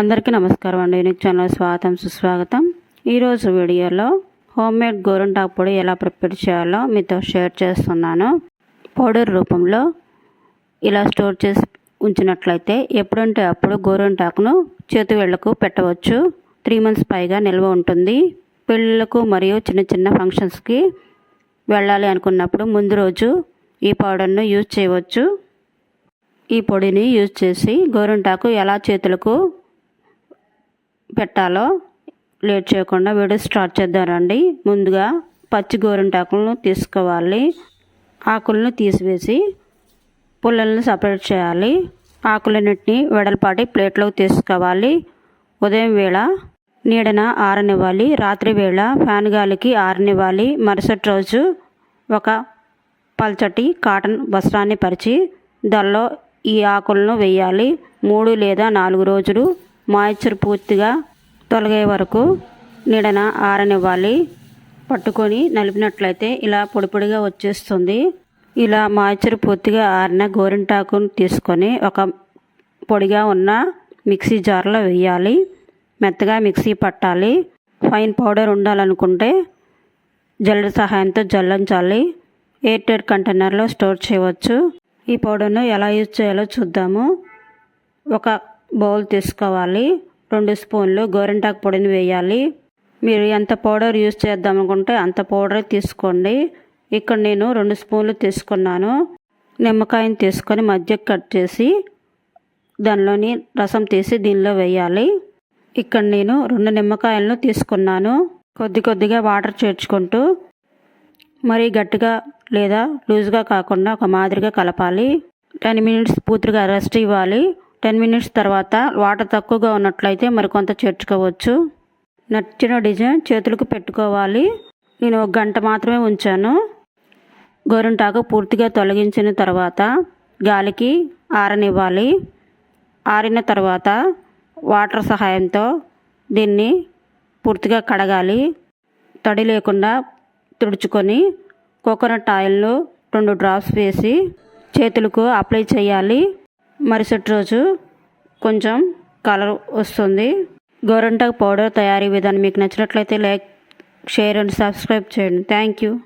అందరికీ నమస్కారం అండి. యూనిక్ ఛానల్ స్వాగతం సుస్వాగతం. ఈరోజు వీడియోలో హోమ్ మేడ్ గోరింటాకు పొడి ఎలా ప్రిపేర్ చేయాలో మీతో షేర్ చేస్తున్నాను. పౌడర్ రూపంలో ఇలా స్టోర్ చేసి ఉంచినట్లయితే ఎప్పుడంటే అప్పుడు గోరింటాకును చేతి వేళ్ళకు పెట్టవచ్చు. త్రీ మంత్స్ పైగా నిల్వ ఉంటుంది. పెళ్ళిళ్ళకు మరియు చిన్న చిన్న ఫంక్షన్స్కి వెళ్ళాలి అనుకున్నప్పుడు ముందు రోజు ఈ పౌడర్ను యూజ్ చేయవచ్చు. ఈ పొడిని యూజ్ చేసి గోరింటాకు ఎలా చేతులకు పెట్టాలో లేట్ చేయకుండా వీడియో స్టార్ట్ చేద్దామండి. ముందుగా పచ్చి గోరింటాకులను తీసుకోవాలి. ఆకులను తీసివేసి పుల్లలను సపరేట్ చేయాలి. ఆకులన్నింటినీ వెడల్పాటి ప్లేట్లోకి తీసుకోవాలి. ఉదయం వేళ నీడన ఆరనివ్వాలి. రాత్రి వేళ ఫ్యాన్ గాలికి ఆరనివ్వాలి. మరుసటి రోజు ఒక పల్చటి కాటన్ వస్త్రాన్ని పరిచి దానిలో ఈ ఆకులను వేయాలి. మూడు లేదా నాలుగు రోజులు మాయిశ్చర్ పూర్తిగా తొలగే వరకు నీడన ఆరనివ్వాలి. పట్టుకొని నలిపినట్లయితే ఇలా పొడిపొడిగా వచ్చేస్తుంది. ఇలా మాయిశ్చర్ పూర్తిగా ఆరిన గోరింటాకును తీసుకొని ఒక పొడిగా ఉన్న మిక్సీ జార్లో వేయాలి. మెత్తగా మిక్సీ పట్టాలి. ఫైన్ పౌడర్ ఉండాలనుకుంటే జల్లెడ సహాయంతో జల్లించాలి. ఎయిర్ టైట్ కంటైనర్లో స్టోర్ చేయవచ్చు. ఈ పౌడర్ను ఎలా యూజ్ చేయాలో చూద్దాము. ఒక బౌల్ తీసుకోవాలి. రెండు స్పూన్లు గోరింటాకు పొడిని వేయాలి. మీరు ఎంత పౌడర్ యూజ్ చేద్దాం అనుకుంటే అంత పౌడర్ తీసుకోండి. ఇక్కడ నేను రెండు స్పూన్లు తీసుకున్నాను. నిమ్మకాయని తీసుకొని మధ్య కట్ చేసి దానిలోని రసం తీసి దీనిలో వేయాలి. ఇక్కడ నేను రెండు నిమ్మకాయలను తీసుకున్నాను. కొద్ది కొద్దిగా వాటర్ చేర్చుకుంటూ మరీ గట్టిగా లేదా లూజ్గా కాకుండా ఒక మాదిరిగా కలపాలి. టెన్ మినిట్స్ పూర్తిగా రెస్ట్ ఇవ్వాలి. టెన్ మినిట్స్ తర్వాత వాటర్ తక్కువగా ఉన్నట్లయితే మరికొంత చేర్చుకోవచ్చు. నచ్చిన డిజైన్ చేతులకు పెట్టుకోవాలి. నేను ఒక గంట మాత్రమే ఉంచాను. గోరింటాకు పూర్తిగా తొలగించిన తర్వాత గాలికి ఆరనివ్వాలి. ఆరిన తర్వాత వాటర్ సహాయంతో దీన్ని పూర్తిగా కడగాలి. తడి లేకుండా తుడుచుకొని కోకోనట్ ఆయిల్ను రెండు డ్రాప్స్ వేసి చేతులకు అప్లై చేయాలి. మరుసటి రోజు కొంచెం కలర్ వస్తుంది. గోరంటాకు పౌడర్ తయారీ విధానం మీకు నచ్చినట్లయితే లైక్ షేర్ అండ్ సబ్స్క్రైబ్ చేయండి. Thank you.